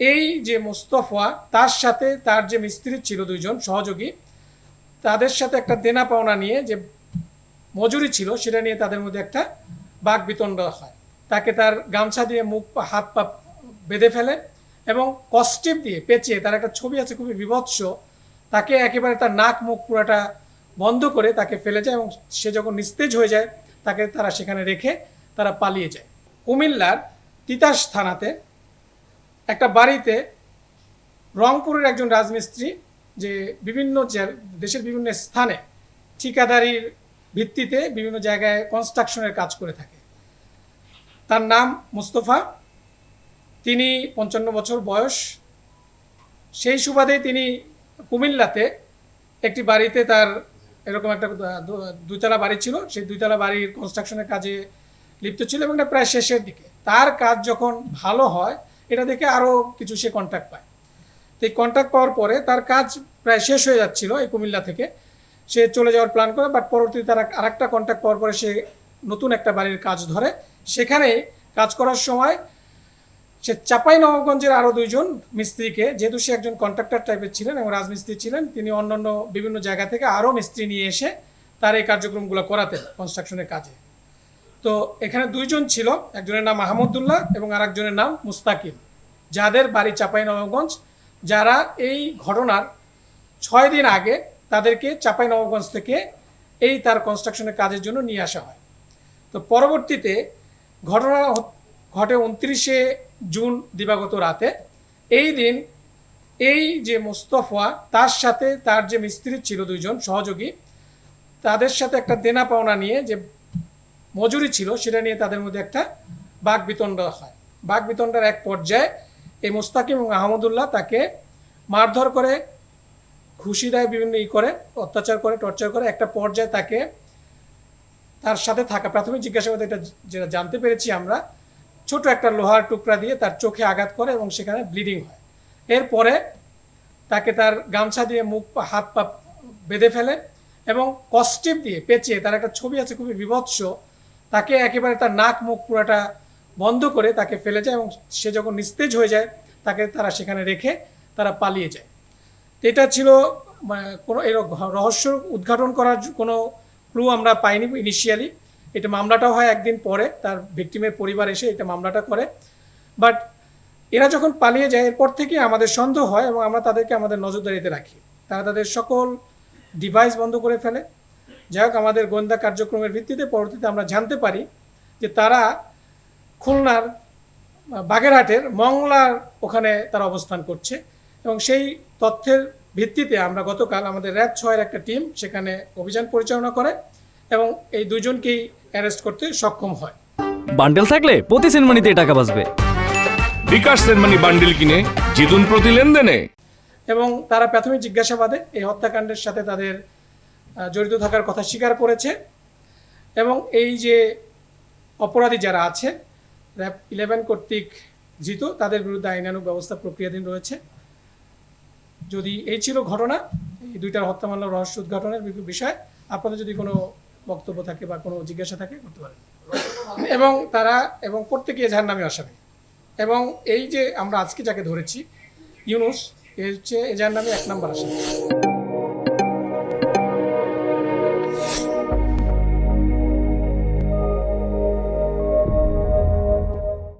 এই যে মোস্তফা, তার সাথে তার যে মিস্ত্রি ছিল দুইজন সহযোগী, তাদের সাথে একটা দেনা পাওনা নিয়ে যে মজুরি ছিল, সেটা নিয়ে তাদের মধ্যে একটা বাক বিতণ্ড হয়। তাকে তার গামছা দিয়ে মুখ, হাত পা বেঁধে ফেলে এবং কস্টেপ দিয়ে পেঁচিয়ে তার একটা ছবি আছে, খুবই বিভৎস, তাকে একেবারে তার নাক মুখ পুরাটা বন্ধ করে তাকে ফেলে যায় এবং সে যখন নিস্তেজ হয়ে যায়, তাকে তারা সেখানে রেখে তারা পালিয়ে যায়। কুমিল্লার তিতাস থানাতে একটা বাড়িতে রংপুরের একজন রাজমিস্ত্রি যে বিভিন্ন দেশের বিভিন্ন স্থানে ঠিকাদারির ভিত্তিতে বিভিন্ন জায়গায় কনস্ট্রাকশনের কাজ করে থাকে। তার নাম মুস্তফা। তিনি পঞ্চান্ন বছর বয়স। সেই সুবাদে তিনি কুমিল্লাতে একটি বাড়িতে তার এরকম একটা দুইতলা বাড়ি ছিল। সেই দুইতলা বাড়ির কনস্ট্রাকশনের কাজে লিপ্ত ছিল এবং প্রায় শেষের দিকে। তার কাজ যখন ভালো হয় এটা দেখে আরও কিছু সে কন্ট্যাক্ট পায়। তো এই কন্ট্যাক্ট পাওয়ার পরে তার কাজ প্রায় শেষ হয়ে যাচ্ছিল এই কুমিল্লা থেকে। সে চলে যাওয়ার প্ল্যান করে বাট পরবর্তীতে তার আর একটা কন্ট্যাক্ট পাওয়ার পরে সে নতুন একটা বাড়ির কাজ ধরে। সেখানে কাজ করার সময় সে চাপাই নবাবগঞ্জের আরও দুইজন মিস্ত্রিকে, যেহেতু সে একজন কন্ট্রাক্টর টাইপের ছিলেন এবং রাজমিস্ত্রি ছিলেন, তিনি অন্যান্য বিভিন্ন জায়গা থেকে আরও মিস্ত্রি নিয়ে এসে তার এই কার্যক্রমগুলো করাতেন কনস্ট্রাকশনের কাজে। তো এখানে দুইজন ছিল, একজনের নাম মাহমুদুল্লাহ এবং আরেকজনের নাম মুস্তাকিম যাদের বাড়ি চাপাই নবাবগঞ্জ যারা এই ঘটনার ছয় দিন আগে তাদেরকে চাপাই নবাবগঞ্জ থেকে এই তার কনস্ট্রাকশনের কাজের জন্য নিয়ে আসা হয়। তো পরবর্তীতে ঘটনা ঘটে উনত্রিশে জুন দিবাগত রাতে। এই দিন এই যে মোস্তফা, তার সাথে তার যে মিস্ত্রি ছিল দুইজন সহযোগী, তাদের সাথে একটা দেনা পাওনা নিয়ে যে মজুরি ছিল, সেটা নিয়ে তাদের মধ্যে একটা বাঘ বিতণ্ড হয়। বাঘ বিতণ্ডার এক পর্যায়ে এই মোস্তাকিম এবং আহমদুল্লাহ তাকে মারধর করে, খুশি দেয়, বিভিন্ন ই করে, অত্যাচার করে, টর্চার করে। একটা পর্যায়ে তাকে তার সাথে থাকা, প্রাথমিক জিজ্ঞাসাবাদে এটা যেটা জানতে পেরেছি আমরা, ছোট একটা লোহার টুকরা দিয়ে তার চোখে আঘাত করে এবং সেখানে ব্লিডিং হয়। এরপরে তাকে তার গামছা দিয়ে মুখ, হাত পা বেঁধে ফেলে এবং কস্টেপ দিয়ে পেঁচিয়ে, তার একটা ছবি আছে, খুবই বিভৎস, তাকে একেবারে তার নাক, মুখ পুরাটা বন্ধ করে তাকে ফেলে যায় এবং সে যখন নিস্তেজ হয়ে যায় তাকে তারা সেখানে রেখে তারা পালিয়ে যায়। এটা ছিল মানে, কোনো এর রহস্য উদ্ঘাটন করার কোনো ক্লু আমরা পাইনি ইনিশিয়ালি এটা মামলাটাও হয় একদিন পরে তার ভিকটিমের পরিবার এসে এটা মামলাটা করে। বাট এরা যখন পালিয়ে যায় এরপর থেকে আমাদের সন্দেহ হয় এবং আমরা তাদেরকে আমাদের নজরদারিতে রাখি। তারা তাদের সকল ডিভাইস বন্ধ করে ফেলে। যাই হোক আমাদের গোয়েন্দা কার্যক্রমের ভিত্তিতে পরবর্তীতে আমরা জানতে পারি যে তারা খুলনার বাগেরহাটের মংলার ওখানে তারা অবস্থান করছে। এবং সেই তথ্যের ভিত্তিতে আমরা গতকাল আমাদের র্যাব ছয়ের একটা টিম সেখানে অভিযান পরিচালনা করে এবং এই দুজনকেই অ্যারেস্ট করতে সক্ষম হয়। বান্ডেল থাকলে প্রতি সেনমানিতে টাকা বাঁচবে। বিকাশ সেনমানি বান্ডেল কিনে জিতুন প্রতি লেনদেনে। এবং তারা প্রাথমিক জিজ্ঞাসাবাদে এই হত্যাকাণ্ডের সাথে তাদের জড়িত থাকার কথা স্বীকার করেছে। এবং এই যে অপরাধী যারা আছে র্যাব ইলেভেন কর্তৃক ধৃত তাদের বিরুদ্ধে আইনানুগ ব্যবস্থা প্রক্রিয়াধীন রয়েছে। যদি এই ছিল ঘটনা, এই দুইটার হত্যা মামলার রহস্য উদ্ঘাটনের বিষয়, আপনাদের যদি কোনো বক্তব্য থাকে বা কোনো জিজ্ঞাসা থাকে, করতে পারেন। এবং তারা, এবং প্রত্যেকে এজাহার নামে আসামি এবং এই যে আমরা আজকে যাকে ধরেছি, ইউনুস, এ হচ্ছে এজাহার নামে এক নম্বর আসামি